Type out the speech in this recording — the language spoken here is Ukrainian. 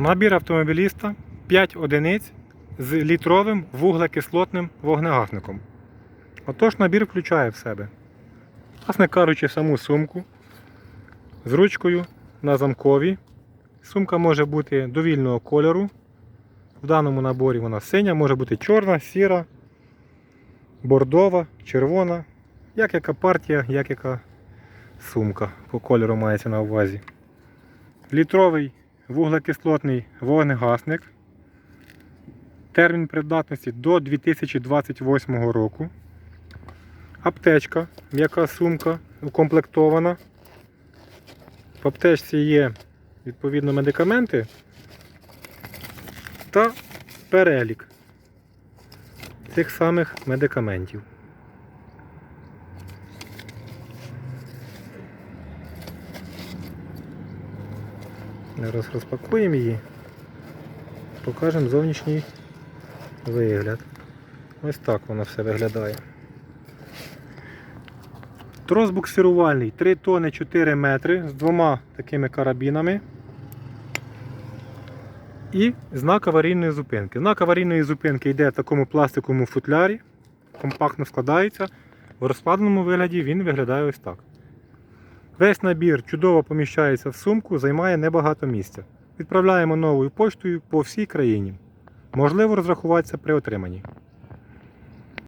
Набір автомобіліста 5 одиниць з літровим вуглекислотним вогнегасником. Отож набір включає в себе, власне кажучи, саму сумку з ручкою на замкові. Сумка може бути довільного кольору. В даному наборі вона синя, може бути чорна, сіра, бордова, червона. Як яка партія, як яка сумка по кольору мається на увазі. Літровий вуглекислотний вогнегасник. Термін придатності до 2028 року. Аптечка, м'яка сумка укомплектована. В аптечці є відповідно медикаменти та перелік цих самих медикаментів. Зараз розпакуємо її, покажемо зовнішній вигляд. Ось так воно все виглядає. Трос буксирувальний 3 тони 4 метри з двома такими карабінами. І знак аварійної зупинки. Знак аварійної зупинки йде в такому пластиковому футлярі, компактно складається. В розкладеному вигляді він виглядає ось так. Весь набір чудово поміщається в сумку, займає небагато місця. Відправляємо новою поштою по всій країні. Можливо розрахуватися при отриманні.